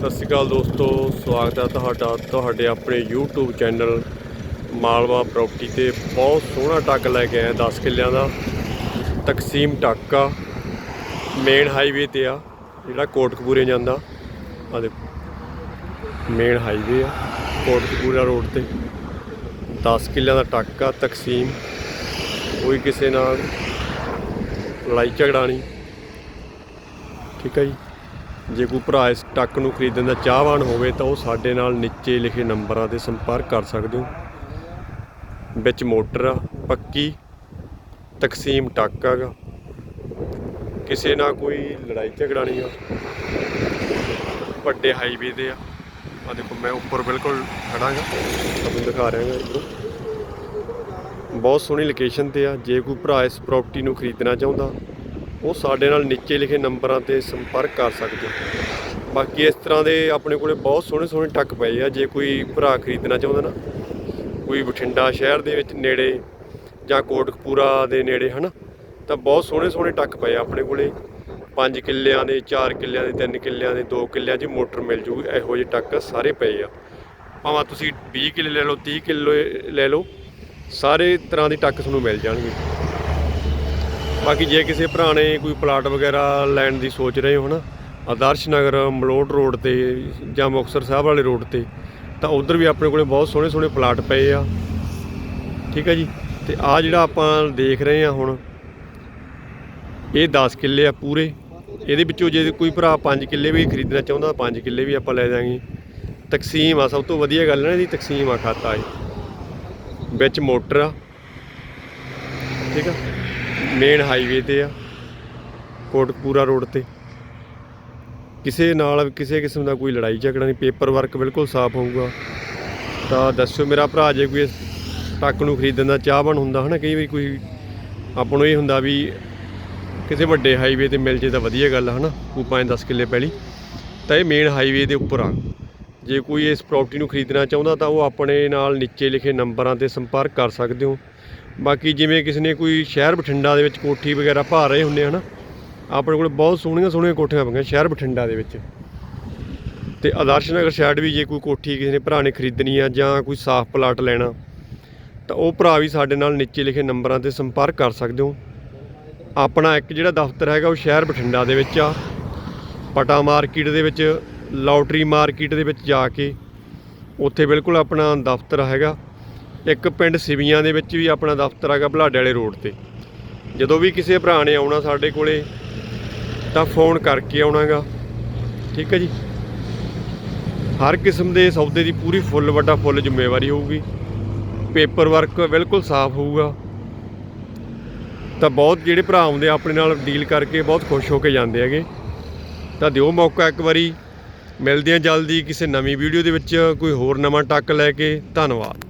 ਸਤਿ ਸ਼੍ਰੀ ਅਕਾਲ ਦੋਸਤੋ, ਸਵਾਗਤ ਹੈ ਤੁਹਾਡਾ, ਤੁਹਾਡੇ ਆਪਣੇ YouTube ਚੈਨਲ ਮਾਲਵਾ ਪ੍ਰਾਪਰਟੀ ਤੇ। ਬਹੁਤ ਸੋਹਣਾ ਟੱਕ ਲੈ ਕੇ ਆਇਆ 10 ਕਿੱਲਿਆਂ ਦਾ। ਤਕਸੀਮ ਟੱਕਾ ਮੇਨ ਹਾਈਵੇ ਤੇ ਆ, ਜਿਹੜਾ ਕੋਟਕਪੂਰੇ ਜਾਂਦਾ। ਆ ਦੇਖੋ ਮੇਨ ਹਾਈਵੇ ਆ, ਕੋਟਕਪੂਰਾ ਰੋਡ ਤੇ। 10 ਕਿੱਲਿਆਂ ਦਾ ਟੱਕਾ, ਤਕਸੀਮ। ਕੋਈ ਕਿਸੇ ਨਾਲ ਲੜਾਈ ਝਗੜਾ ਨਹੀਂ। ਠੀਕ ਹੈ ਜੀ। ਜੇ ਕੋਈ ਭਰਾ ਇਸ ਟੱਕ ਨੂੰ ਖਰੀਦਣ ਦਾ ਚਾਹਵਾਨ ਹੋਵੇ ਤਾਂ ਉਹ ਸਾਡੇ ਨਾਲ ਨੀਚੇ ਲਿਖੇ ਨੰਬਰਾਂ ਤੇ ਸੰਪਰਕ ਕਰ ਸਕਦੇ ਹੋ। ਵਿੱਚ ਮੋਟਰ ਆ, ਪੱਕੀ, ਤਕਸੀਮ ਟੱਕ ਹੈਗਾ ਕਿਸੇ ਨਾਲ ਕੋਈ ਲੜਾਈ ਝਗੜਾ ਨਹੀਂ ਆ। ਵੱਡੇ ਹਾਈਵੇ ਦੇ ਆ। ਆ ਦੇਖੋ, ਮੈਂ ਉੱਪਰ ਬਿਲਕੁਲ ਖੜਾਂਗਾ ਤੁਹਾਨੂੰ ਦਿਖਾ ਰਿਹਾ ਹਾਂ ਬਹੁਤ ਸੋਹਣੀ ਲੋਕੇਸ਼ਨ ਤੇ ਆ। ਜੇ ਕੋਈ ਭਰਾ ਇਸ ਪ੍ਰਾਪਰਟੀ ਨੂੰ ਖਰੀਦਣਾ ਚਾਹੁੰਦਾ ਉਹ ਸਾਡੇ ਨਾਲ ਨੀਚੇ ਲਿਖੇ ਨੰਬਰਾਂ ਤੇ ਸੰਪਰਕ ਕਰ ਸਕਦੇ ਹੋ। ਬਾਕੀ ਇਸ ਤਰ੍ਹਾਂ ਦੇ ਆਪਣੇ ਕੋਲੇ ਬਹੁਤ ਸੋਹਣੇ ਸੋਹਣੇ ਟੱਕ ਪਏ ਆ। ਜੇ ਕੋਈ ਭਰਾ ਖਰੀਦਣਾ ਚਾਹੁੰਦਾ ਨਾ, ਕੋਈ ਬਠਿੰਡਾ ਸ਼ਹਿਰ ਦੇ ਵਿੱਚ ਨੇੜੇ ਜਾਂ ਕੋਟਕਪੂਰਾ ਦੇ ਨੇੜੇ, ਹਨ, ਤਾਂ ਬਹੁਤ ਸੋਹਣੇ ਸੋਹਣੇ ਟੱਕ ਪਏ ਆ ਆਪਣੇ ਕੋਲੇ। 5 ਕਿੱਲਿਆਂ ਦੇ 4 ਕਿੱਲਿਆਂ ਦੇ 3 ਕਿੱਲਿਆਂ ਦੇ 2 ਕਿੱਲਿਆਂ 'ਚ ਮੋਟਰ ਮਿਲ ਜੂ। ਇਹੋ ਜਿਹੇ ਟੱਕ ਸਾਰੇ ਪਏ ਆ। ਭਾਵੇਂ ਤੁਸੀਂ 20 ਕਿੱਲੇ ਲੈ ਲਓ 30 ਕਿੱਲੇ ਲੈ ਲਓ, ਸਾਰੇ ਤਰ੍ਹਾਂ ਦੀ ਟੱਕ ਤੁਹਾਨੂੰ ਮਿਲ ਜਾਣਗੇ। ਬਾਕੀ ਜੇ ਕਿਸੇ ਭਰਾ ਨੇ ਕੋਈ ਪਲਾਟ ਵਗੈਰਾ ਲੈਣ ਦੀ ਸੋਚ ਰਹੇ ਹੋ ਨਾ, ਆਦਰਸ਼ ਨਗਰ, ਮਲੋਟ ਰੋਡ ਤੇ ਜਾਂ ਮੁਕਤਸਰ ਸਾਹਿਬ ਵਾਲੇ ਰੋਡ ਤੇ, ਤਾਂ ਉਧਰ ਵੀ ਆਪਣੇ ਕੋਲੇ ਬਹੁਤ ਸੋਹਣੇ ਸੋਹਣੇ ਪਲਾਟ ਪਏ ਆ। ਠੀਕ ਹੈ ਜੀ? ਤੇ ਆ ਜਿਹੜਾ ਆਪਾਂ ਦੇਖ ਰਹੇ ਆ ਹੁਣ, ਇਹ 10 ਕਿੱਲੇ ਆ ਪੂਰੇ। ਇਹਦੇ ਵਿੱਚੋਂ ਜੇ ਕੋਈ ਭਰਾ 5 ਕਿੱਲੇ ਵੀ ਖਰੀਦਣਾ ਚਾਹੁੰਦਾ 5 ਕਿੱਲੇ ਵੀ ਆਪਾਂ ਲੈ ਜਾਾਂਗੇ ਤਕਸੀਮ ਆ, ਸਭ ਤੋਂ ਵਧੀਆ ਗੱਲ ਹੈ ਨਾ ਇਹਦੀ ਤਕਸੀਮ ਆ ਖਾਤਾ ਇਹ। ਵਿੱਚ ਮੋਟਰ ਆ। ਠੀਕ ਆ? ਮੇਨ ਹਾਈਵੇ ਤੇ ਆ ਕੋਟਕਪੂਰਾ ਰੋਡ ਤੇ। ਕਿਸੇ ਨਾਲ ਕਿਸੇ ਕਿਸਮ ਦਾ ਕੋਈ ਲੜਾਈ ਝਗੜਾ ਨਹੀਂ ਪੇਪਰ ਵਰਕ ਬਿਲਕੁਲ ਸਾਫ਼ ਹੋਊਗਾ। ਤਾਂ ਦੱਸਿਓ ਮੇਰਾ ਭਰਾ ਜੇ ਕੋਈ ਇਸ ਟੱਕ ਨੂੰ ਖਰੀਦਣ ਦਾ ਚਾਹਵਾਨ ਹੁੰਦਾ, ਹਨਾ, ਕਈ ਵਾਰੀ ਕੋਈ ਆਪਾਂ ਨੂੰ ਇਹ ਹੁੰਦਾ ਵੀ ਕਿਸੇ ਵੱਡੇ ਹਾਈਵੇ ਤੇ ਮਿਲ ਜੇ ਤਾਂ ਵਧੀਆ ਗੱਲ ਆ ਹਨਾ ਉਹ 5-10 ਕਿੱਲੇ ਪਹਿਲੀ ਤਾਂ ਇਹ ਮੇਨ ਹਾਈਵੇ ਦੇ ਉੱਪਰ ਆ। ਜੇ ਕੋਈ ਇਸ ਪ੍ਰਾਪਰਟੀ ਨੂੰ ਖਰੀਦਣਾ ਚਾਹੁੰਦਾ ਤਾਂ ਉਹ ਆਪਣੇ ਨਾਲ ਨੀਚੇ ਲਿਖੇ ਨੰਬਰਾਂ ਤੇ ਸੰਪਰਕ ਕਰ ਸਕਦੇ ਹੋ। ਬਾਕੀ ਜਿਵੇਂ ਕਿਸੇ ਨੇ ਕੋਈ ਸ਼ਹਿਰ ਬਠਿੰਡਾ ਦੇ ਵਿੱਚ ਕੋਠੀ ਵਗੈਰਾ ਭਾ ਰਹੇ ਹੁੰਦੇ ਹਨ, ਆਪਣੇ ਕੋਲ ਬਹੁਤ ਸੋਹਣੀਆਂ ਸੋਹਣੀਆਂ ਕੋਠੀਆਂ ਪਈਆਂ ਸ਼ਹਿਰ ਬਠਿੰਡਾ ਦੇ ਵਿੱਚ। ਤੇ ਆਦਰਸ਼ ਨਗਰ ਸਾਈਡ ਵੀ ਜੇ ਕੋਈ ਕੋਠੀ ਕਿਸੇ ਨੇ ਭਰਾ ਨੇ ਖਰੀਦਣੀ ਆ ਜਾਂ ਕੋਈ ਸਾਫ਼ ਪਲਾਟ ਲੈਣਾ, ਤਾਂ ਉਹ ਭਰਾ ਵੀ ਸਾਡੇ ਨਾਲ ਨੀਚੇ ਲਿਖੇ ਨੰਬਰਾਂ ਤੇ ਸੰਪਰਕ ਕਰ ਸਕਦੇ ਹੋ। ਆਪਣਾ ਇੱਕ ਜਿਹੜਾ ਦਫ਼ਤਰ ਹੈਗਾ ਉਹ ਸ਼ਹਿਰ ਬਠਿੰਡਾ ਦੇ ਵਿੱਚ ਆ। ਪਟਾ ਮਾਰਕੀਟ ਦੇ ਵਿੱਚ, ਲੋਟਰੀ ਮਾਰਕੀਟ ਦੇ ਵਿੱਚ ਜਾ ਕੇ, ਉੱਥੇ ਬਿਲਕੁਲ ਆਪਣਾ ਦਫ਼ਤਰ ਹੈਗਾ। ਇੱਕ ਪਿੰਡ ਸਿਵੀਆਂ ਦੇ ਵਿੱਚ ਵੀ ਆਪਣਾ ਦਫ਼ਤਰ ਹੈਗਾ ਬਲਾਡੇ ਵਾਲੇ ਰੋਡ ਤੇ। ਜਦੋਂ ਵੀ ਕਿਸੇ ਭਰਾ ਨੇ ਆਉਣਾ ਸਾਡੇ ਕੋਲੇ, ਤਾਂ ਫੋਨ ਕਰਕੇ ਆਉਣਾਗਾ। ਠੀਕ ਹੈ ਜੀ? ਹਰ ਕਿਸਮ ਦੇ ਸੌਦੇ ਦੀ ਪੂਰੀ ਫੁੱਲ, ਵੱਡਾ ਫੁੱਲ ਜ਼ਿੰਮੇਵਾਰੀ ਹੋਊਗੀ। ਪੇਪਰ ਵਰਕ ਬਿਲਕੁਲ ਸਾਫ਼ ਹੋਊਗਾ। ਤਾਂ ਬਹੁਤ ਜਿਹੜੇ ਭਰਾ ਆਉਂਦੇ ਆ, ਆਪਣੇ ਨਾਲ ਡੀਲ ਕਰਕੇ ਬਹੁਤ ਖੁਸ਼ ਹੋ ਕੇ ਜਾਂਦੇ ਹੈਗੇ। ਤਾਂ ਦਿਓ ਮੌਕਾ ਇੱਕ ਵਾਰੀ। ਮਿਲਦੇ ਆ ਜਲਦੀ ਕਿਸੇ ਨਵੀਂ ਵੀਡੀਓ ਦੇ ਵਿੱਚ। ਕੋਈ ਹੋਰ ਨਵਾਂ ਟੱਕ ਲੈ ਕੇ। ਧੰਨਵਾਦ।